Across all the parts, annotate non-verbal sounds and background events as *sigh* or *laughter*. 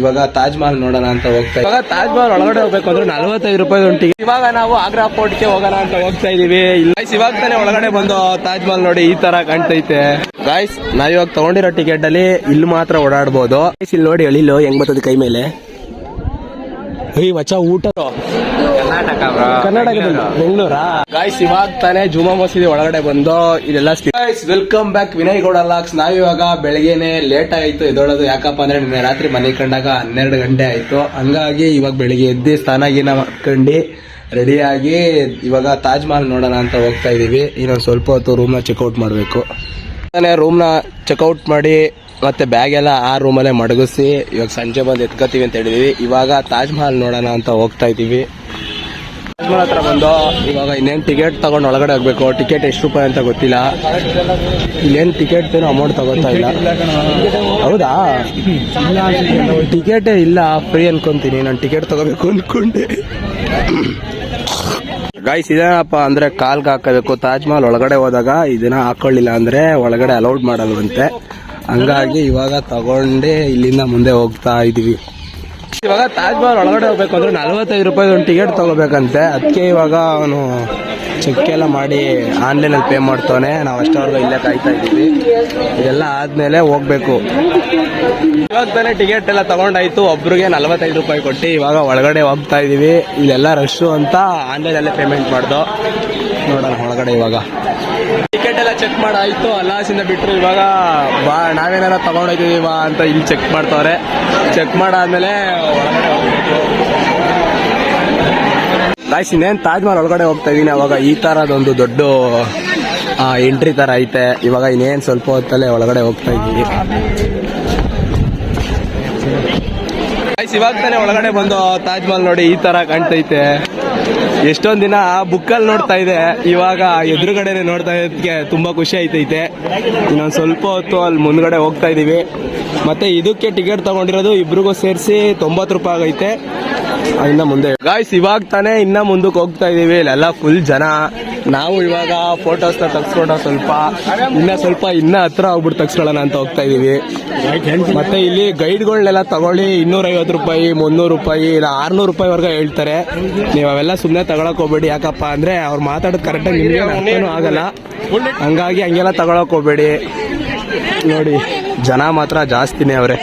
ಇವಾಗ ತಾಜ್ ಮಹಲ್ ನೋಡೋಣ ಅಂತ ಹೋಗ್ತಾ ಇವಾಗ ತಾಜ್ ಮಹಲ್ ಒಳಗಡೆ ಹೋಗ್ಬೇಕು ಅಂದ್ರೆ ನಲ್ವತ್ತೈದು ರೂಪಾಯಿ ಉಂಟು ಇವಾಗ ನಾವು ಆಗ್ರಾ ಫೋರ್ಟ್ಗೆ ಹೋಗೋಣ ಅಂತ ಹೋಗ್ತಾ ಇದೀವಿ ಇಲ್ಲ ಇವಾಗ ತಾನೇ ಒಳಗಡೆ ಬಂದು ತಾಜ್ ಮಹಲ್ ನೋಡಿ ಈ ತರ ಕಾಣ್ತೈತೆ. ಗಾಯ್ಸ್ ನಾವ್ ಇವಾಗ ತಗೊಂಡಿರೋ ಟಿಕೆಟ್ ಅಲ್ಲಿ ಇಲ್ಲಿ ಮಾತ್ರ ಓಡಾಡ್ಬೋದು. ಗಾಯ್ಸ್ ಇಲ್ಲಿ ನೋಡಿ ಅಳಿಲು ಹೆಂಗ್ ಬರ್ತದೆ ಕೈ ಮೇಲೆ. ಏಯ್ ಮಚ್ಚ ಊಟ ಕರ್ನಾಟಕ ಕರ್ನಾಟಕದಲ್ಲಿ ಬೆಂಗಳೂರಾ. ಗಾಯ್ಸ್ ಇವಾಗ ತಾನೇ ಜುಮಾ ಮಸೀದಿ ಒಳಗಡೆ ಬಂದು ಇದೆಲ್ಲ guys welcome back Vinay Gowda vlogs ಇವಾಗ ಬೆಳಗ್ಗೆನೆ ಲೇಟ್ ಆಯ್ತು ಎದ್ದೋಳೋದು. ಯಾಕಪ್ಪ ಅಂದ್ರೆ ನಿನ್ನೆ ರಾತ್ರಿ ಮನೆ ಕಂಡಾಗ ಹನ್ನೆರಡು ಗಂಟೆ ಆಯ್ತು. ಹಂಗಾಗಿ ಇವಾಗ ಬೆಳಿಗ್ಗೆ ಎದ್ದು ಸ್ನಾನ ಗೀನ ಮಾಡ್ಕೊಂಡು ರೆಡಿಯಾಗಿ ಇವಾಗ ತಾಜ್ ಮಹಲ್ ನೋಡೋಣ ಅಂತ ಹೋಗ್ತಾ ಇದೀವಿ. ಇನ್ನೊಂದು ಸ್ವಲ್ಪ ಹೊತ್ತು ರೂಮ್ನ ಚೆಕ್ಔಟ್ ಮಾಡಬೇಕು. ರೂಮ್ನ ಚೆಕ್ಔಟ್ ಮಾಡಿ ಮತ್ತೆ ಬ್ಯಾಗ್ ಎಲ್ಲ ಆ ರೂಮಲ್ಲೇ ಮಡಗಿಸಿ ಇವಾಗ ಸಂಜೆ ಬಂದು ಎತ್ಕೋತೀವಿ ಅಂತ ಹೇಳಿದೀವಿ. ಇವಾಗ ತಾಜ್ ಮಹಲ್ ನೋಡೋಣ ಅಂತ ಹೋಗ್ತಾ ಇದೀವಿ ತಾಜ್ ಮಹಲ್ ಹತ್ರ ಬಂದು ಇವಾಗ ಇನ್ನೇನು ಟಿಕೆಟ್ ತಗೊಂಡು ಒಳಗಡೆ ಹೋಗ್ಬೇಕು? ಟಿಕೆಟ್ ಎಷ್ಟು ರೂಪಾಯಿ ಅಂತ ಗೊತ್ತಿಲ್ಲ. ಇಲ್ಲೇನು ಟಿಕೆಟ್ ಅಮೌಂಟ್ ತಗೋತಾ ಇಲ್ಲ. ಹೌದಾ? ಟಿಕೆಟೇ ಇಲ್ಲ ಫ್ರೀ ಅನ್ಕೊಂತೀನಿ. ನಾನು ಟಿಕೆಟ್ ತಗೋಬೇಕು ಅನ್ಕೊಂಡೆ. ಗಾಯ್ಸ್ ಇದೇನಪ್ಪ ಅಂದ್ರೆ ಕಾಲ್ಗೆ ಹಾಕಬೇಕು ತಾಜ್ ಮಹಲ್ ಒಳಗಡೆ ಹೋದಾಗ ಇದನ್ನ ಹಾಕೊಳ್ಳಿಲ್ಲ ಅಂದ್ರೆ ಒಳಗಡೆ ಅಲೌಡ್ ಮಾಡಲ್ವಂತೆ. ಹಂಗಾಗಿ ಇವಾಗ ತಗೊಂಡೆ ಇಲ್ಲಿಂದ ಮುಂದೆ ಹೋಗ್ತಾ ಇದೀವಿ. ಇವಾಗ ತಾಜ್ ಮಹಲ್ ಒಳಗಡೆ ಹೋಗ್ಬೇಕು ಅಂದ್ರೆ ನಲ್ವತ್ತೈದು ರೂಪಾಯಿ ಒಂದು ಟಿಕೆಟ್ ತಗೋಬೇಕಂತೆ. ಅದಕ್ಕೆ ಇವಾಗ ಅವನು ಚೆಕ್ ಎಲ್ಲ ಮಾಡಿ ಆನ್ಲೈನಲ್ಲಿ ಪೇ ಮಾಡ್ತಾನೆ. ನಾವು ಅಷ್ಟವರೆಗೂ ಇಲ್ಲೇ ಕಾಯ್ತಾ ಇದೀವಿ. ಇದೆಲ್ಲ ಆದ್ಮೇಲೆ ಹೋಗ್ಬೇಕು. ಇವಾಗ ತಾನೆ ಟಿಕೆಟ್ ಎಲ್ಲ ತಗೊಂಡಾಯ್ತು. ಒಬ್ರಿಗೆ ನಲ್ವತ್ತೈದು ರೂಪಾಯಿ ಕೊಟ್ಟು ಇವಾಗ ಒಳಗಡೆ ಹೋಗ್ತಾ ಇದೀವಿ. ಇಲ್ಲೆಲ್ಲ ರಶ್ಶು ಅಂತ ಆನ್ಲೈನಲ್ಲೇ ಪೇಮೆಂಟ್ ಮಾಡ್ದು. ನೋಡೋಣ ಒಳಗಡೆ ಇವಾಗ. ಟಿಕೆಟ್ ಎಲ್ಲ ಚೆಕ್ ಮಾಡಾಯ್ತು ಅಲ್ಲಾಸಿಂದ ಬಿಟ್ಟರು ಇವಾಗ ಬಾ, ನಾವೇನಾರ ತಗೊಂಡಿದೀವಿ ಬಾ ಅಂತ ಇಲ್ಲಿ ಚೆಕ್ ಮಾಡ್ತವ್ರೆ. ಚೆಕ್ ಮಾಡಾದ್ಮೇಲೆ ಗಾಯ್ಸ್ ಇನ್ನೇನು ತಾಜ್ ಮಹಲ್ ಒಳಗಡೆ ಹೋಗ್ತಾ ಇದೀನಿ. ಅವಾಗ ಈ ತರದೊಂದು ದೊಡ್ಡ ಎಂಟ್ರಿ ತರ ಐತೆ. ಇವಾಗ ಇನ್ನೇನು ಸ್ವಲ್ಪ ಹೊತ್ತಲ್ಲೇ ಒಳಗಡೆ ಹೋಗ್ತಾ ಇದೀವಿ. ಇವಾಗ ತಾನೇ ಒಳಗಡೆ ಬಂದು ತಾಜ್ ಮಹಲ್ ನೋಡಿ ಈ ತರ ಕಾಣ್ತೈತೆ. ಎಷ್ಟೊಂದ್ ದಿನ ಬುಕ್ಕಲ್ಲಿ ನೋಡ್ತಾ ಇದೆ. ಇವಾಗ ಎದುರುಗಡೆನೆ ನೋಡ್ತಾ ಇದ್ದಕ್ಕೆ ತುಂಬಾ ಖುಷಿ ಆಯ್ತೈತೆ. ಇನ್ನೊಂದ್ ಸ್ವಲ್ಪ ಹೊತ್ತು ಅಲ್ಲಿ ಮುಂದ್ಗಡೆ ಹೋಗ್ತಾ ಇದೀವಿ. ಮತ್ತೆ ಇದಕ್ಕೆ ಟಿಕೆಟ್ ತಗೊಂಡಿರೋದು ಇಬ್ರಿಗೂ ಸೇರಿಸಿ ತೊಂಬತ್ತು ರೂಪಾಯಿ ಆಗೈತೆ. ಇನ್ನ ಮುಂದೆ ಗಾಯ್ಸ್ ಇವಾಗ ತಾನೇ ಇನ್ನ ಮುಂದಕ್ಕೆ ಹೋಗ್ತಾ ಇದೀವಿ. ಇಲ್ಲೆಲ್ಲ ಫುಲ್ ಜನ. ನಾವು ಇವಾಗ ಫೋಟೋಸ್ನ ತಗ್ಸ್ಕೊಂಡ ಸ್ವಲ್ಪ, ಇನ್ನ ಸ್ವಲ್ಪ ಇನ್ನ ಹತ್ರ ಹೋಗ್ಬಿಟ್ಟು ತಗ್ಸ್ಕೊಳ್ಳೋಣ ಅಂತ ಹೋಗ್ತಾ ಇದೀವಿ. ಮತ್ತೆ ಇಲ್ಲಿ ಗೈಡ್ಗಳನ್ನೆಲ್ಲ ತಗೊಳ್ಳಿ ಇನ್ನೂರ ಐವತ್ತು ರೂಪಾಯಿ, ಮುನ್ನೂರು ರೂಪಾಯಿ, ಇಲ್ಲ ಆರ್ನೂರು ರೂಪಾಯಿವರೆಗೆ ಹೇಳ್ತಾರೆ. ನೀವು ಅವೆಲ್ಲ ಸುಮ್ಮನೆ ತಗೊಳಕ್ ಹೋಗ್ಬೇಡಿ. ಯಾಕಪ್ಪ ಅಂದ್ರೆ ಅವ್ರು ಮಾತಾಡೋದು ಕರೆಕ್ಟಾಗಿ ನಿಮಗೆ ಆಗಲ್ಲ. ಹಂಗಾಗಿ ಹಂಗೆಲ್ಲ ತಗೊಳಕ್ ಹೋಗ್ಬೇಡಿ. ನೋಡಿ, ಜನ ಮಾತ್ರ ಜಾಸ್ತಿನೇ ಅವ್ರೆ.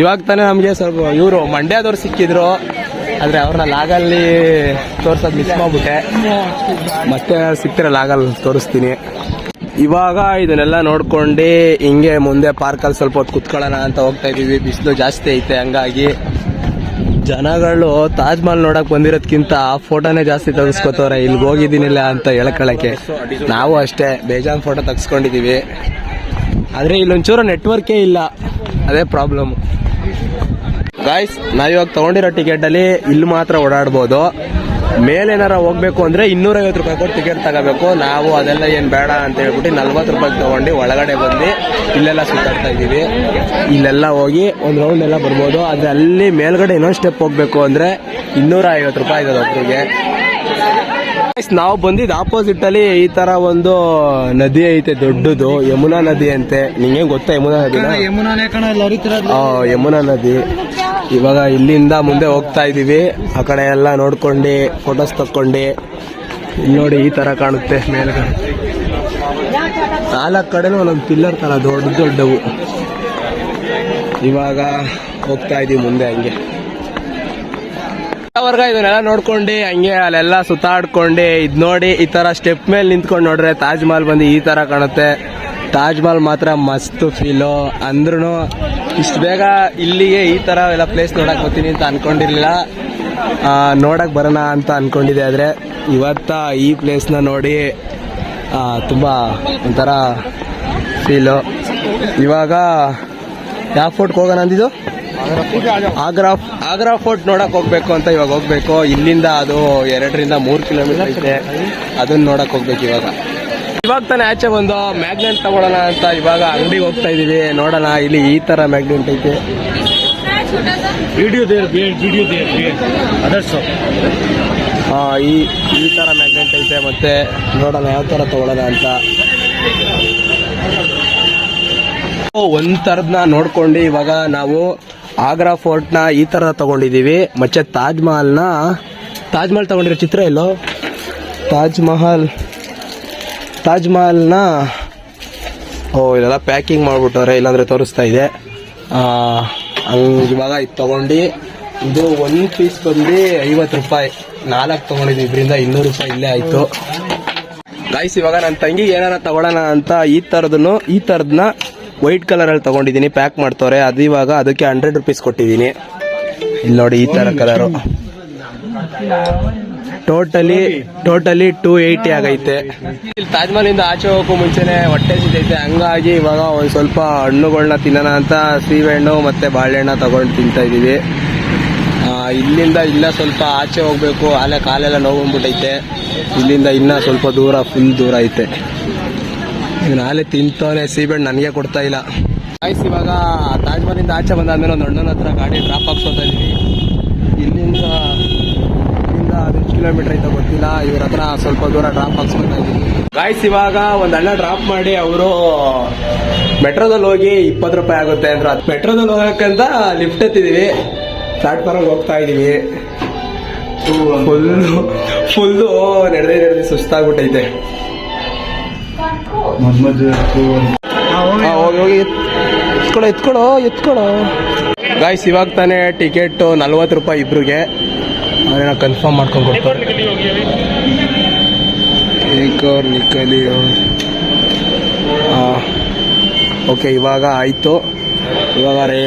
ಇವಾಗ ತಾನೇ ನಮಗೆ ಸ್ವಲ್ಪ ಇವರು ಮಂಡ್ಯದವ್ರು ಸಿಕ್ಕಿದ್ರು. ಆದ್ರೆ ಅವ್ರನ್ನ ಲಾಗಲ್ಲಿ ತೋರ್ಸೋದು ಮಿಸ್ ಮಾಡ್ಬಿಟ್ಟೆ. ಮತ್ತೆ ಸಿಕ್ತಿರ ಲಾಗಲ್ಲಿ ತೋರಿಸ್ತೀನಿ. ಇವಾಗ ಇದನ್ನೆಲ್ಲ ನೋಡ್ಕೊಂಡು ಹಿಂಗೆ ಮುಂದೆ ಪಾರ್ಕಲ್ಲಿ ಸ್ವಲ್ಪ ಹೊತ್ತು ಕುತ್ಕೊಳ್ಳೋಣ ಅಂತ ಹೋಗ್ತಾ ಇದೀವಿ ಬಿಸಿಲು ಜಾಸ್ತಿ ಐತೆ, ಹಂಗಾಗಿ ಜನಗಳು ತಾಜ್ ಮಹಲ್ ನೋಡಕ್ ಬಂದಿರೋದ್ಕಿಂತ ಫೋಟೋನೇ ಜಾಸ್ತಿ ತೆಗೆಸ್ಕೋತವ್ರೆ. ಇಲ್ಲಿಗೆ ಹೋಗಿದ್ದೀನಿಲ್ಲ ಅಂತ ಹೇಳ್ಕೊಳಕ್ಕೆ ನಾವು ಅಷ್ಟೇ, ಬೇಜಾನ್ ಫೋಟೋ ತೆಗೆಸ್ಕೊಂಡಿದ್ದೀವಿ. ಆದ್ರೆ ಇಲ್ಲೊಂಚೂರು ನೆಟ್ವರ್ಕೇ ಇಲ್ಲ. ಅದೇ ಪ್ರಾಬ್ಲಮ್ ಗಾಯ್ಸ್ ನಾವಿವಾಗ ತಗೊಂಡಿರೋ ಟಿಕೆಟ್ ಅಲ್ಲಿ ಇಲ್ಲಿ ಮಾತ್ರ ಓಡಾಡ್ಬೋದು. ಮೇಲೇನಾರ ಹೋಗ್ಬೇಕು ಅಂದ್ರೆ ಇನ್ನೂರೈವತ್ತು ರೂಪಾಯಿ ಕೊಟ್ಟು ಟಿಕೆಟ್ ತಗೋಬೇಕು. ನಾವು ಅದೆಲ್ಲ ಏನು ಬೇಡ ಅಂತ ಹೇಳ್ಬಿಟ್ಟು ನಲ್ವತ್ತು ರೂಪಾಯಿ ತಗೊಂಡು ಒಳಗಡೆ ಬಂದು ಇಲ್ಲೆಲ್ಲ ಸುತ್ತಾಡ್ತಾ ಇದೀವಿ ಇಲ್ಲೆಲ್ಲ ಹೋಗಿ ಒಂದು ರೌಂಡ್ ಎಲ್ಲ ಬರ್ಬೋದು. ಅದರಲ್ಲಿ ಅಲ್ಲಿ ಮೇಲ್ಗಡೆ ಇನ್ನೊಂದು ಸ್ಟೆಪ್ ಹೋಗ್ಬೇಕು ಅಂದ್ರೆ ಇನ್ನೂರ ಐವತ್ತು ರೂಪಾಯಿ ಇದೆ ಒಬ್ಬರಿಗೆ ನಾವು ಬಂದಿದ್ದು ಆಪೋಸಿಟ್ ಅಲ್ಲಿ ಈ ತರ ಒಂದು ನದಿ ಐತೆ ದೊಡ್ಡದು ಯಮುನಾ ನದಿ ಅಂತೆ. ನಿಂಗೆ ಗೊತ್ತಾ ಯಮುನಾ ನದಿ ಯಮುನಾ ಕಣ ಆ, ಯಮುನಾ ನದಿ. ಇವಾಗ ಇಲ್ಲಿಂದ ಮುಂದೆ ಹೋಗ್ತಾ ಇದೀವಿ. ಆ ಕಡೆ ಎಲ್ಲ ನೋಡ್ಕೊಂಡು ಫೋಟೋಸ್ ತಕ್ಕೊಂಡು. ಇಲ್ಲಿ ನೋಡಿ ಈ ತರ ಕಾಣುತ್ತೆ ಮೇಲ್ಗಡೆ. ನಾಲ್ಕು ಕಡೆನೂ ಒಂದೊಂದು ಪಿಲ್ಲರ್ ತರ ದೊಡ್ಡ ದೊಡ್ಡವು. ಇವಾಗ ಹೋಗ್ತಾ ಇದೀವಿ ಮುಂದೆ ಹಂಗೆ. ವರ್ಗ ಇದನ್ನೆಲ್ಲ ನೋಡ್ಕೊಂಡು, ಹಂಗೆ ಅಲ್ಲೆಲ್ಲ ಸುತ್ತಾಡ್ಕೊಂಡು, ಇದ್ ನೋಡಿ ಈ ತರ ಸ್ಟೆಪ್ ಮೇಲೆ ನಿಂತ್ಕೊಂಡು ನೋಡ್ರೆ ತಾಜ್ ಮಹಲ್ ಬಂದು ಈ ತರ ಕಾಣುತ್ತೆ. ತಾಜ್ ಮಹಲ್ ಮಾತ್ರ ಮಸ್ತ್ ಫೀಲು ಅಂದ್ರೂ ಇಷ್ಟು ಬೇಗ ಇಲ್ಲಿಗೆ ಈ ತರ ಎಲ್ಲ ಪ್ಲೇಸ್ ನೋಡಕ್ ಬರ್ತೀನಿ ಅಂತ ಅನ್ಕೊಂಡಿರ್ಲಿಲ್ಲ. ನೋಡಕ್ ಬರೋಣ ಅಂತ ಅನ್ಕೊಂಡಿದ್ದೆ, ಆದ್ರೆ ಇವತ್ತ ಈ ಪ್ಲೇಸ್ನ ನೋಡಿ ತುಂಬ ತುಂಬಾ ಒಂಥರ ಫೀಲು ಇವಾಗ, ಯಾವ ಫೋರ್ಟ್ಗೆ ಹೋಗೋಣ ಅಂದಿದ್ದು? ಆಗ್ರಾ ಆಗ್ರಾ ಫೋರ್ಟ್ ನೋಡಕ್ ಹೋಗ್ಬೇಕು ಅಂತ ಇವಾಗ ಹೋಗ್ಬೇಕು. ಇಲ್ಲಿಂದ ಅದು ಎರಡರಿಂದ ಮೂರು ಕಿಲೋಮೀಟರ್ ಇದೆ ಅದನ್ನ ನೋಡಕ್ ಹೋಗ್ಬೇಕು ಇವಾಗ. ಇವಾಗ ತಾನೇ ಆಚೆ ಬಂದು ಮ್ಯಾಗ್ನೆಟ್ ತಗೊಳ್ಳೋಣ ಅಂತ ಇವಾಗ ಅಂಗಡಿಗೆ ಹೋಗ್ತಾ ಇದೀವಿ. ನೋಡೋಣ ಇಲ್ಲಿ ಈ ತರ ಮ್ಯಾಗ್ನೆಟ್ ಐತೆ. ವಿಡಿಯೋ ವಿಡಿಯೋ ಈ ಈ ತರ ಮ್ಯಾಗ್ನೆಂಟ್ ಐತೆ ಮತ್ತೆ ನೋಡೋಣ ಯಾವ ತರ ತಗೊಳ್ಳೋಣ ಅಂತ. ಒಂದ್ ತರದ್ನ ನೋಡ್ಕೊಂಡು ಇವಾಗ ನಾವು ಆಗ್ರಾ ಫೋರ್ಟ್ನ ಈ ತರ ತಗೊಂಡಿದೀವಿ ಮತ್ತೆ ತಾಜ್ ಮಹಲ್ನ ತಾಜ್ ಮಹಲ್ ತಗೊಂಡಿರೋ ಚಿತ್ರ ಎಲ್ಲೋ? ತಾಜ್ ಮಹಲ್. ತಾಜ್ ಮಹಲ್ನ ಓ ಇದೆಲ್ಲ ಪ್ಯಾಕಿಂಗ್ ಮಾಡ್ಬಿಟ್ಟವ್ರೆ, ಇಲ್ಲಾಂದರೆ ತೋರಿಸ್ತಾ ಇದೆ. ಇವಾಗ ಇದು ತೊಗೊಂಡು, ಇದು ಒನ್ ಪೀಸ್ ಬಂದು ಐವತ್ತು ರೂಪಾಯಿ. ನಾಲ್ಕು ತಗೊಂಡಿದ್ವಿ, ಇದರಿಂದ ಇನ್ನೂರು ರೂಪಾಯಿ ಇಲ್ಲೇ ಆಯಿತು. ಗಾಯ್ಸ್ ಇವಾಗ ನನ್ನ ತಂಗಿಗೆ ಏನಾರ ತಗೊಳ್ಳೋಣ ಅಂತ ಈ ಥರದನ್ನು ಈ ಥರದನ್ನ ವೈಟ್ ಕಲರಲ್ಲಿ ತೊಗೊಂಡಿದ್ದೀನಿ, ಪ್ಯಾಕ್ ಮಾಡ್ತವ್ರೆ. ಅದು ಇವಾಗ ಅದಕ್ಕೆ ಹಂಡ್ರೆಡ್ ರುಪೀಸ್ ಕೊಟ್ಟಿದ್ದೀನಿ. ಇಲ್ಲಿ ನೋಡಿ ಈ ಥರ colour. Totally totally two eighty ಆಗೈತೆ. ಇಲ್ಲಿ ತಾಜ್ ಆಚೆ ಹೋಗೋಕ್ಕೂ ಮುಂಚೆನೆ ಹೊಟ್ಟೆ ಸಿದ್ದೈತೆ ಹಂಗಾಗಿ ಇವಾಗ ಒಂದು ಸ್ವಲ್ಪ ಹಣ್ಣುಗಳನ್ನ ತಿನ್ನೋಣ ಅಂತ ಸೀಬೆಹಣ್ಣು ಮತ್ತೆ ಬಾಳೆಹಣ್ಣು ತಗೊಂಡು ತಿಂತಾ ಇದೀವಿ. ಇಲ್ಲಿಂದ ಇಲ್ಲ ಸ್ವಲ್ಪ ಆಚೆ ಹೋಗ್ಬೇಕು. ಆಲೆ ಕಾಲೆಲ್ಲ ನೋವು ಬಂದ್ಬಿಟ್ಟೈತೆ ಇಲ್ಲಿಂದ ಇನ್ನ ಸ್ವಲ್ಪ ದೂರ ಫುಲ್ ದೂರ ಐತೆ. ಇವ್ನು ಹಾಲೆ ತಿಂತವನೆ ಸೀಬೆಣ್ಣು ನನಗೆ ಕೊಡ್ತಾ ಇಲ್ಲ. ಆಯ್ಸ್ ಇವಾಗ ತಾಜ್ ಮಹಲಿಂದ ಆಚೆ ಬಂದಾದ್ಮೇಲೆ ಒಂದು ಅಣ್ಣನ ಹತ್ರ ಗಾಡಿ ಡ್ರಾಪ್ ಹಾಕ್ಸೋತಾ ಇದ್ದೀವಿ. ಇಲ್ಲಿಂದ ಇಲ್ಲಿಂದ ಅದೆಷ್ಟು ಕಿಲೋಮೀಟರ್ ಐತೆ ಗೊತ್ತಿಲ್ಲ. ಇವ್ರ ಹತ್ರ ಸ್ವಲ್ಪ ದೂರ ಡ್ರಾಪ್ ಹಾಕ್ಸ್ಕೊತಾ ಇದೀವಿ ಗಾಯ್ಸ್ ಇವಾಗ ಒಂದು ಅಣ್ಣ ಡ್ರಾಪ್ ಮಾಡಿ ಅವರು ಮೆಟ್ರೋದಲ್ಲಿ ಹೋಗಿ ಇಪ್ಪತ್ತು ರೂಪಾಯಿ ಆಗುತ್ತೆ ಅಂದ್ರೆ. ಅದು ಮೆಟ್ರೋದಲ್ಲಿ ಹೋಗಕ್ಕಂತ ಲಿಫ್ಟ್ ಎತ್ತಿದೀವಿ. ಪ್ಲಾಟ್ಫಾರ್ಮ್ ಹೋಗ್ತಾ ಇದೀವಿ ಫುಲ್ಲು ಫುಲ್ಲು ನಡೆದೇ ನಡೆದು ಸುಸ್ತಾಗ್ಬಿಟ್ಟೈತೆ ಎತ್ಕೊಳ್ಳೋ ಹೋಗಿ ಎತ್ಕೊಳೋ ಎತ್ಕೊಳೋ ಎತ್ಕೊಳೋ ಗಾಯ್ಸ್ ಇವಾಗ ತಾನೇ ಟಿಕೆಟ್ ನಲ್ವತ್ತು ರೂಪಾಯಿ ಇಬ್ರಿಗೆ. ಅವರೇನ ಕನ್ಫರ್ಮ್ ಮಾಡ್ಕೊಂಡು ಕೊಡ್ತಾರೆ ಏಕ್ ಅವ್ರ್ ನಿಕಲಿ ಓಕೆ ಇವಾಗ ಆಯಿತು. ಇವಾಗ ರೇ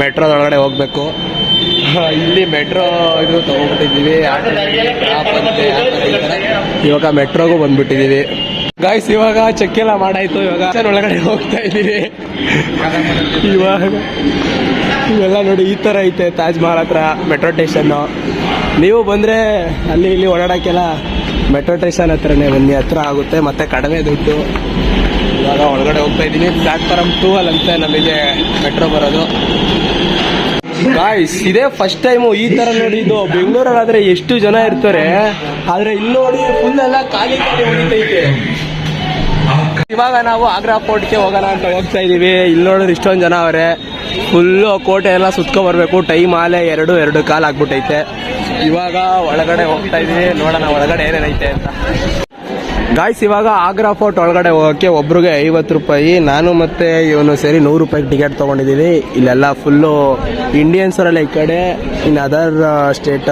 ಮೆಟ್ರೋದೊಳಗಡೆ ಹೋಗ್ಬೇಕು. ಇಲ್ಲಿ ಮೆಟ್ರೋ ಇದು ತೊಗೊಂಡ್ಬಿಟ್ಟಿದ್ದೀವಿ. ಇವಾಗ ಮೆಟ್ರೋಗೂ ಬಂದ್ಬಿಟ್ಟಿದ್ದೀವಿ. ಗಾಯ್ಸ್ ಇವಾಗ ಚೆಕ್ ಎಲ್ಲ ಮಾಡಾಯ್ತು. ಇವಾಗ ಒಳಗಡೆ ಹೋಗ್ತಾ ಇದ್ದೀವಿ. ಇವಾಗ ಇವೆಲ್ಲ ನೋಡಿ ಈ ಥರ ಐತೆ ತಾಜ್ ಮಹಲ್ ಹತ್ರ ಮೆಟ್ರೋ ಸ್ಟೇಷನ್ನು ನೀವು ಬಂದರೆ ಅಲ್ಲಿ ಇಲ್ಲಿ ಓಡಾಡೋಕ್ಕೆಲ್ಲ ಮೆಟ್ರೋ ಸ್ಟೇಷನ್ ಹತ್ರನೇ ಬನ್ನಿ. ಹತ್ರ ಆಗುತ್ತೆ, ಮತ್ತೆ ಕಡಿಮೆ ದುಡ್ಡು. ಇವಾಗ ಒಳಗಡೆ ಹೋಗ್ತಾ ಇದ್ದೀನಿ ಪ್ಲಾಟ್ಫಾರ್ಮ್ ಟೂ ಅಂತ ನಮಗೆ ಮೆಟ್ರೋ ಬರೋದು. ಗಾಯ್ಸ್ ಇದೇ ಫಸ್ಟ್ ಟೈಮು ಈ ತರ ನೋಡಿದ್ದು ಬೆಂಗಳೂರಲ್ಲಾದ್ರೆ ಎಷ್ಟು ಜನ ಇರ್ತಾರೆ. ಆದ್ರೆ ಇಲ್ಲಿ ನೋಡಿ ಫುಲ್ ಎಲ್ಲ ಖಾಲಿ ಖಾಲಿ ಹೊಡಿತೈತೆ. ಇವಾಗ ನಾವು ಆಗ್ರಾ ಫೋರ್ಟ್ಗೆ ಹೋಗೋಣ ಅಂತ ಹೋಗ್ತಾ ಇದೀವಿ. ಇಲ್ಲಿ ನೋಡಿದ್ರೆ ಇಷ್ಟೊಂದು ಜನ ಅವರೇ. ಫುಲ್ಲು ಕೋಟೆ ಎಲ್ಲ ಸುತ್ಕೊ ಬರಬೇಕು. ಟೈಮ್ ಆಲೆ ಎರಡು ಎರಡು ಕಾಲ್ ಆಗ್ಬಿಟ್ಟೈತೆ. ಇವಾಗ ಒಳಗಡೆ ಹೋಗ್ತಾ ಇದೀವಿ. ನೋಡೋಣ ಒಳಗಡೆ ಏನೇನೈತೆ ಅಂತ. ಗಾಯ್ಸ್ ಇವಾಗ ಆಗ್ರಾ ಫೋರ್ಟ್ ಒಳಗಡೆ ಹೋಗೋಕ್ಕೆ ಒಬ್ರಿಗೆ ಐವತ್ತು ರೂಪಾಯಿ ನಾನು ಮತ್ತೆ ಇವನು ಸೇರಿ ನೂರು ರೂಪಾಯಿ ಟಿಕೆಟ್ ತೊಗೊಂಡಿದ್ದೀವಿ. ಇಲ್ಲೆಲ್ಲ ಫುಲ್ಲು ಇಂಡಿಯನ್ಸ್ ಅವರೆಲ್ಲ ಈ ಕಡೆ ಇನ್ ಅದರ್ ಸ್ಟೇಟ್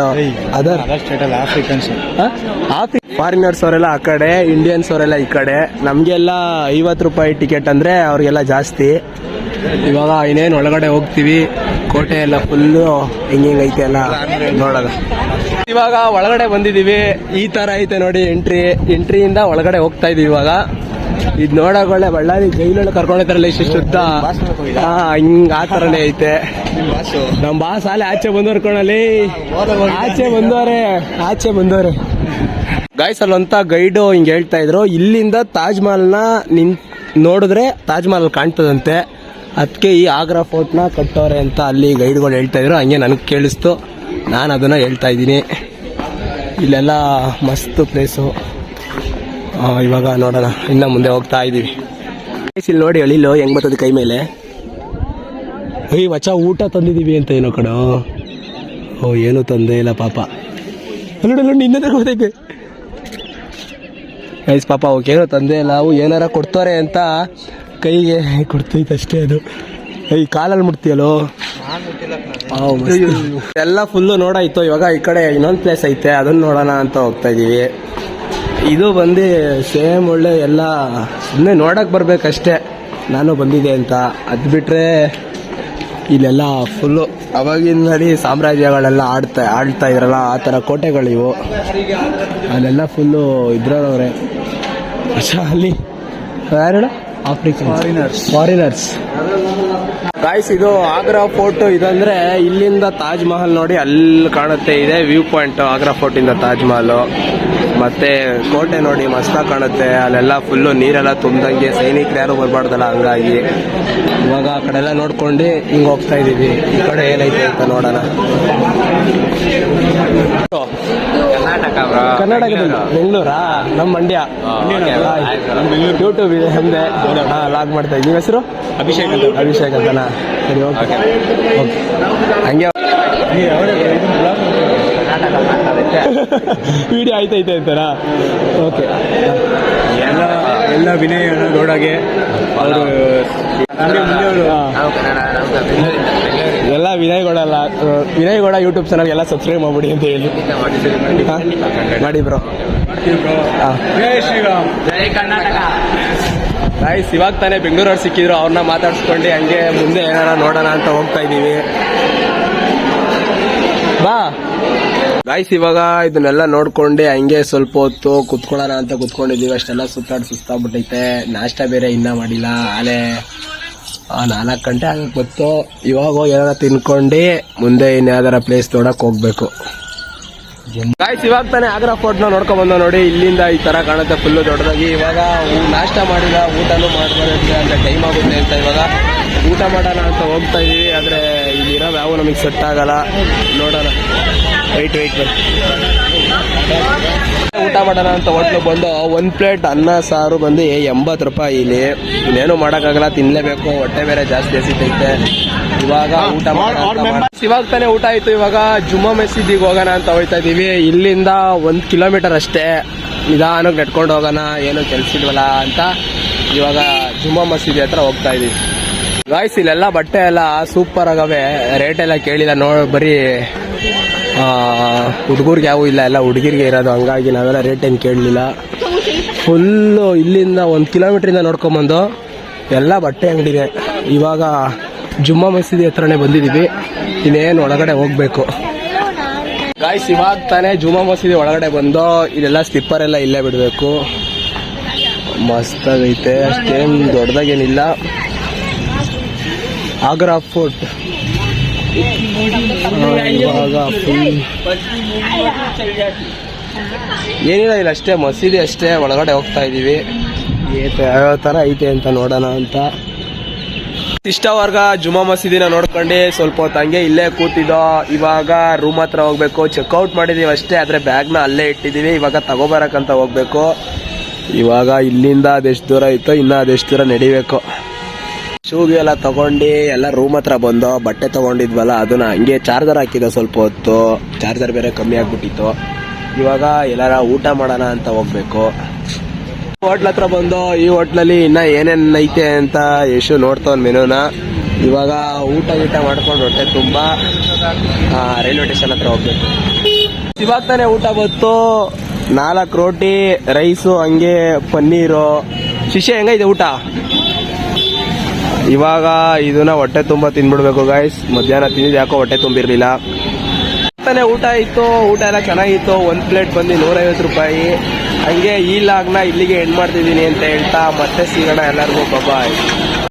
ಅದರ್ ಸ್ಟೇಟಲ್ಲಿ ಆಫ್ರಿಕನ್ಸ್ ಫಾರಿನರ್ಸ್ ಅವರೆಲ್ಲ ಆ ಕಡೆ ಇಂಡಿಯನ್ಸ್ ಅವರೆಲ್ಲ ಈ ಕಡೆ. ನಮಗೆಲ್ಲ ಐವತ್ತು ರೂಪಾಯಿ ಟಿಕೆಟ್ ಅಂದರೆ ಅವ್ರಿಗೆಲ್ಲ ಜಾಸ್ತಿ. ಇವಾಗ ಇನ್ನೇನು ಒಳಗಡೆ ಹೋಗ್ತೀವಿ. ಕೋಟೆ ಎಲ್ಲ ಫುಲ್ಲು ಹೆಂಗೆ ಐತೆ ಎಲ್ಲ ನೋಡೋದು. ಇವಾಗ ಒಳಗಡೆ ಬಂದಿದ್ದೀವಿ. ಈ ತರ ಐತೆ ನೋಡಿ ಎಂಟ್ರಿ ಎಂಟ್ರಿಯಿಂದ ಒಳಗಡೆ ಹೋಗ್ತಾ ಇದೀವಿ ಇವಾಗ. ಇದು ನೋಡೋಕೊಳ್ಳೆ ಬಳ್ಳಾರಿ ಜೈಲಲ್ಲಿ ಕರ್ಕೊಂಡಿರ್ತಾರಲ್ಲ ಇಷ್ಟು ಶುದ್ಧ ಹಾ ಹಿಂಗ್ ಆ ತರನೇ ಐತೆ. ನಮ್ಮ ಬಾಸ್ ಅಲ್ಲೇ ಆಚೆ ಬಂದವ್ರ ಆಚೆ ಬಂದವ್ರೆ ಆಚೆ ಬಂದವ್ರೆ. ಗಾಯ್ಸ್ ಅಲ್ಲಂತ ಗೈಡು ಹಿಂಗೆ ಹೇಳ್ತಾ ಇದ್ರು. ಇಲ್ಲಿಂದ ತಾಜ್ ಮಹಲ್ನ ನಿನ್ ನೋಡಿದ್ರೆ ತಾಜ್ ಮಹಲ್ ಕಾಣ್ತದಂತೆ. ಅದಕ್ಕೆ ಈ ಆಗ್ರಾ ಫೋರ್ಟ್ನ ಕಟ್ಟೋರೆ ಅಂತ ಅಲ್ಲಿ ಗೈಡ್ಗಳು ಹೇಳ್ತಾ ಇದ್ರು. ಹಂಗೆ ನನಗೆ ಕೇಳಿಸ್ತು. ನಾನು ಅದನ್ನು ಹೇಳ್ತಾ ಇದ್ದೀನಿ. ಇಲ್ಲೆಲ್ಲ ಮಸ್ತ್ ಪ್ಲೇಸು ಇವಾಗ ನೋಡೋಣ. ಇನ್ನು ಮುಂದೆ ಹೋಗ್ತಾ ಇದ್ದೀವಿ ಪ್ಲೇಸ್ ಇಲ್ಲಿ ನೋಡಿ ಅಳಿಲು ಹೆಂಗ್ ಬರ್ತದೆ ಕೈ ಮೇಲೆ. ಏಯ್ ಮಚ್ಚ, ಊಟ ತಂದಿದ್ದೀವಿ ಅಂತ ಏನೋ ಕಣ. ಓ, ಏನು ತಂದೆ ಇಲ್ಲ ಪಾಪ. ಅಲ್ಲೋಡ ನಿನ್ನೆ ಗೊತ್ತೈತೆ ಐಸ್ ಪಾಪ ಅವಕ್ಕೇನೋ ತಂದೆ ಇಲ್ಲ. ಅವು ಏನಾರ ಕೊಡ್ತಾರೆ ಅಂತ ಕೈಗೆ ಕೊಡ್ತೈತೆ ಅಷ್ಟೇ ಅದು. ಈ ಕಾಲಲ್ಲಿ ಮುಟ್ತೀಯಲ್ಲೋ. ಎಲ್ಲ ಫುಲ್ಲು ನೋಡಾಯ್ತು ಇವಾಗ ಈ ಕಡೆ ಇನ್ನೊಂದು ಪ್ಲೇಸ್ ಐತೆ ಅದನ್ನ ನೋಡೋಣ ಅಂತ ಹೋಗ್ತಾ ಇದೀವಿ. ಇದು ಬಂದು ಸೇಮ್ ಒಳ್ಳೆ ಎಲ್ಲ ಸುಮ್ಮನೆ ನೋಡಕ್ ಬರ್ಬೇಕಷ್ಟೇ. ನಾನು ಬಂದಿದೆ ಅಂತ. ಅದು ಬಿಟ್ಟರೆ ಇಲ್ಲೆಲ್ಲ ಫುಲ್ಲು ಅವಾಗಿಂದಲೇ ಸಾಮ್ರಾಜ್ಯಗಳೆಲ್ಲ ಆಡ್ತಾ ಆಡ್ತಾ ಇದ್ರಲ್ಲ ಆ ಥರ ಕೋಟೆಗಳಿವು ಅಲ್ಲೆಲ್ಲ ಫುಲ್ಲು ಇದ್ರವ್ರೆ ಅಲ್ಲಿ. ಯಾರು ಆಫ್ರಿಕನ್ ಫಾರಿನರ್ಸ್ ಫಾರಿನರ್ಸ್ ಗಾಯ್ಸ್ ಇದು ಆಗ್ರಾ ಫೋರ್ಟ್ ಇದಂದ್ರೆ ಇಲ್ಲಿಂದ ತಾಜ್ ಮಹಲ್ ನೋಡಿ ಅಲ್ಲಿ ಕಾಣುತ್ತೆ. ಇದೆ ವ್ಯೂ ಪಾಯಿಂಟ್ ಆಗ್ರಾ ಫೋರ್ಟ್ ಇಂದ ತಾಜ್ ಮಹಲ್. ಮತ್ತೆ ಕೋಟೆ ನೋಡಿ ಮಸ್ತ ಕಾಣುತ್ತೆ. ಅಲ್ಲೆಲ್ಲ ಫುಲ್ಲು ನೀರೆಲ್ಲ ತುಂಬ್ದಂಗೆ ಸೈನಿಕರು ಯಾರು ಬರಬಾರ್ದಲ್ಲ ಹಂಗಾಗಿ. ಇವಾಗ ಆ ಕಡೆ ಎಲ್ಲ ನೋಡ್ಕೊಂಡು ಹಿಂಗ್ ಹೋಗ್ತಾ ಇದೀವಿ. ಈ ಕಡೆ ಏನೈತೆ ಅಂತ ನೋಡೋಣ. ಕರ್ನಾಟಕ ಬ್ರೋ. ಕರ್ನಾಟಕದಲ್ಲಿ ಬೆಂಗಳೂರಾ. ನಮ್ಮ ಮಂಡ್ಯ. ಯೂಟ್ಯೂಬ್ ಇದೆ ಹಿಂದೆ. ಲಾಗ್ ಮಾಡ್ತಾ ಇದ್ದೀವಿ ಹೆಸರು? ಅಭಿಷೇಕ್ ಅಂತ. ಅಭಿಷೇಕ್ ಅಂತನಾ? ಸರಿ ಓಕೆ. ಓಕೆ. ಹಂಗೆ. *laughs* ವಿಡಿಯೋ ಆಯ್ತೈತೆ ಅಂತಾರಾ? ಓಕೆ. ಎಲ್ಲ ಎಲ್ಲ ವಿನಯ್ ರೋಡಾಗೆ. ಅವರು ಮುಂದೆ ಎಲ್ಲ ವಿನಯ್ ಗೌಡ ಅಲ್ಲ ವಿನಯ್ ಗೌಡ ಯೂಟ್ಯೂಬ್ ಚಾನಲ್ ಎಲ್ಲ ಸಬ್ಸ್ಕ್ರೈಬ್ ಮಾಡ್ಬಿಡಿ ಅಂತ ಹೇಳಿ. ಹಾ? ಮಾಡಿ ಬ್ರೋ ಹಾಂ. ಗಾಯ್ಸ್ ಇವಾಗ ತಾನೇ ಬೆಂಗಳೂರವ್ರು ಸಿಕ್ಕಿದ್ರು ಅವ್ರನ್ನ ಮಾತಾಡ್ಸ್ಕೊಂಡು ಹಂಗೆ ಮುಂದೆ ಏನಾರ ನೋಡೋಣ ಅಂತ ಹೋಗ್ತಾ ಇದ್ದೀವಿ. ಬಾ. ಗಾಯ್ಸ್ ಇವಾಗ ಇದನ್ನೆಲ್ಲ ನೋಡ್ಕೊಂಡು ಹಂಗೆ ಸ್ವಲ್ಪ ಹೊತ್ತು ಕುತ್ಕೊಳ್ಳೋಣ ಅಂತ ಕುತ್ಕೊಂಡಿದ್ದೀವಿ. ಅಷ್ಟೆಲ್ಲ ಸುತ್ತಾಡಿ ಸುಸ್ತಾಗ್ಬಿಟ್ಟೈತೆ ನಾಷ್ಟ ಬೇರೆ ಇನ್ನೂ ಮಾಡಿಲ್ಲ. ಆಲೆ. ನಾಲ್ಕು ಗಂಟೆ ಆಗಕ್ಕೆ ಗೊತ್ತು, ಇವಾಗ ಹೋಗಿ ಏನಾರ ತಿನ್ಕೊಂಡು ಮುಂದೆ ಇನ್ಯಾವ್ದಾರ ಪ್ಲೇಸ್ ನೋಡಕ್ಕೆ ಹೋಗ್ಬೇಕು. ಗಾಯ್ಸ್ ಇವಾಗ ತಾನೇ ಆಗ್ರಾ ಫೋರ್ಟ್ನ ನೋಡ್ಕೊಂಡು ಬಂದ ನೋಡಿ, ಇಲ್ಲಿಂದ ಈ ತರ ಕಾಣುತ್ತೆ ಫುಲ್ಲು ದೊಡ್ಡದಾಗಿ. ಇವಾಗ ನಾಷ್ಟ ಮಾಡಿಲ್ಲ ಊಟನೂ ಮಾಡ್ಬಾರ್ದು ಅಂತ ಟೈಮ್ ಆಗುತ್ತೆ ಅಂತ ಇವಾಗ. ಊಟ ಮಾಡೋಣ ಅಂತ ಹೋಗ್ತಾ ಇದ್ದೀವಿ ಆದರೆ ಇಲ್ಲಿರೋ ಯಾವ ನಮಗೆ ಸೆಟ್ ಆಗಲ್ಲ. ನೋಡೋಣ. ವೈಟ್ ವೈಟ್ ಊಟ ಮಾಡೋಣ ಅಂತ ಹೋಟ್ಲು ಬಂದು ಒಂದು ಪ್ಲೇಟ್ ಅನ್ನ ಸಾರು ಬಂದು ಎಂಬತ್ತು ರೂಪಾಯಿ ಇಲ್ಲಿ. ಇನ್ನೇನು ಮಾಡೋಕ್ಕಾಗಲ್ಲ ತಿನ್ನಲೇಬೇಕು ಹೊಟ್ಟೆ ಬೇರೆ ಜಾಸ್ತಿ ಹಸಿತೈತೆ. ಇವಾಗ ಊಟ ಮಾಡೋಣ ಇವಾಗ ತಾನೇ ಊಟ ಆಯಿತು. ಇವಾಗ ಜುಮ್ಮಾ ಮಸೀದಿಗೆ ಹೋಗೋಣ ಅಂತ ಹೋಗ್ತಾ ಇದ್ದೀವಿ ಇಲ್ಲಿಂದ ಒಂದು ಕಿಲೋಮೀಟರ್ ಅಷ್ಟೇ. ನಿಧಾನಕ್ಕೆ ನಡ್ಕೊಂಡು ಹೋಗೋಣ. ಏನು ಕೆಲಸ ಇಲ್ವಲ್ಲ ಅಂತ ಇವಾಗ ಜುಮ್ಮಾ ಮಸೀದಿ ಹತ್ರ ಹೋಗ್ತಾ ಇದೀವಿ. ಗಾಯ್ಸ್ ಇಲ್ಲೆಲ್ಲ ಬಟ್ಟೆ ಎಲ್ಲ ಸೂಪರ್ ಆಗವೆ. ರೇಟ್ ಎಲ್ಲ ಕೇಳಿಲ್ಲ ನೋಡಿ ಬರೀ ಹುಡುಗರಿಗೆ ಯಾವ ಇಲ್ಲ, ಎಲ್ಲ ಹುಡುಗಿರಿಗೆ ಇರೋದು, ಹಂಗಾಗಿ ನಾವೆಲ್ಲ ರೇಟ್ ಏನು ಕೇಳಲಿಲ್ಲ. ಫುಲ್ಲು ಇಲ್ಲಿಂದ ಒಂದು ಕಿಲೋಮೀಟ್ರಿಂದ ನೋಡ್ಕೊಂಬಂದು, ಎಲ್ಲ ಬಟ್ಟೆ ಅಂಗಡಿದೆ ಇವಾಗ ಜುಮ್ಮಾ ಮಸೀದಿ ಹತ್ರನೇ ಬಂದಿದ್ದೀವಿ. ಇನ್ನೇನು ಒಳಗಡೆ ಹೋಗ್ಬೇಕು. ಗಾಯ್ಸ್ ಇವಾಗ ತಾನೇ ಜುಮ್ಮಾ ಮಸೀದಿ ಒಳಗಡೆ ಬಂದು, ಇಲ್ಲೆಲ್ಲ ಸ್ಲಿಪ್ಪರ್ ಎಲ್ಲ ಇಲ್ಲೇ ಬಿಡಬೇಕು. ಮಸ್ತಾಗೈತೆ, ಅಷ್ಟೇನು ದೊಡ್ಡದಾಗೇನಿಲ್ಲ ಆಗ್ರಾ ಫೋರ್ಟ್ ಇವಾಗ ಏನಿಲ್ಲ ಇಲ್ಲ ಅಷ್ಟೇ ಮಸೀದಿ ಅಷ್ಟೇ ಒಳಗಡೆ ಹೋಗ್ತಾ ಇದೀವಿ. ಏತ ಯಾವ ಥರ ಐತೆ ಅಂತ ನೋಡೋಣ ಅಂತ. ಇಷ್ಟವರ್ಗ ಜುಮಾ ಮಸೀದಿನ ನೋಡ್ಕೊಂಡು ಸ್ವಲ್ಪ ಹೊತ್ತು ಹಂಗೆ ಇಲ್ಲೇ ಕೂತಿದ್ದೋ ಇವಾಗ ರೂಮ್ ಹತ್ರ ಹೋಗ್ಬೇಕು ಚೆಕ್ಔಟ್ ಮಾಡಿದೀವಿ ಅಷ್ಟೇ ಆದ್ರೆ ಬ್ಯಾಗ್ನ ಅಲ್ಲೇ ಇಟ್ಟಿದೀವಿ ಇವಾಗ ತಗೋಬರಕ್ಕಂತ ಹೋಗ್ಬೇಕು. ಇವಾಗ ಇಲ್ಲಿಂದ ಅದೆಷ್ಟು ದೂರ ಇತ್ತು ಇನ್ನ ಅದೆಷ್ಟು ದೂರ ನಡಿಬೇಕು. ಶೂಗೆ ಎಲ್ಲ ತಗೊಂಡು, ಎಲ್ಲ ರೂಮ್ ಹತ್ರ ಬಂದು ಬಟ್ಟೆ ತಗೊಂಡಿದ್ವಲ್ಲ, ಅದನ್ನ ಹಂಗೆ ಚಾರ್ಜರ್ ಹಾಕಿದ ಸ್ವಲ್ಪ ಹೊತ್ತು. ಚಾರ್ಜರ್ ಬೇರೆ ಕಮ್ಮಿ ಆಗ್ಬಿಟ್ಟಿತ್ತು. ಇವಾಗ ಎಲ್ಲಾರ ಊಟ ಮಾಡೋಣ ಅಂತ ಹೋಗ್ಬೇಕು. ಹೋಟ್ಲ್ ಹತ್ರ ಬಂದು ಈ ಹೋಟ್ಲಲ್ಲಿ ಇನ್ನ ಏನೇನ್ ಐತೆ ಅಂತ ಯಶು ನೋಡ್ತಾವ್ ಮೆನುನ. ಇವಾಗ ಊಟ ಗೀಟ ಮಾಡ್ಕೊಂಡು ಹೊಟ್ಟೆ ತುಂಬಾ ರೈಲ್ವೆ ಸ್ಟೇಷನ್ ಹತ್ರ ಹೋಗ್ಬೇಕು. ಇವಾಗ ತಾನೇ ಊಟ ಬಂತು. ನಾಲ್ಕು ರೋಟಿ ರೈಸು ಹಂಗೆ ಪನ್ನೀರು. ಶಿಷ್ಯ ಹೆಂಗೈತೆ ಊಟ? ಇವಾಗ ಇದನ್ನ ಹೊಟ್ಟೆ ತುಂಬ ತಿನ್ಬಿಡ್ಬೇಕು ಗಾಯ್ಸ್ ಮಧ್ಯಾಹ್ನ ತಿಂದಿದ್ದು ಯಾಕೋ ಹೊಟ್ಟೆ ತುಂಬಿರಲಿಲ್ಲ. ತಾನೇ ಊಟ ಇತ್ತು, ಊಟ ಎಲ್ಲ ಚೆನ್ನಾಗಿತ್ತು. ಒಂದು ಪ್ಲೇಟ್ ಬಂದು ನೂರೈವತ್ತು ರೂಪಾಯಿ. ಹಂಗೆ ಈ ಲಾಗ್ನ ಇಲ್ಲಿಗೆ ಎಂಡ್ ಮಾಡ್ತಿದ್ದೀನಿ ಅಂತ ಹೇಳ್ತಾ ಮತ್ತೆ ಸಿಗೋಣ ಎಲ್ಲರಿಗೂ. ಬಾಯ್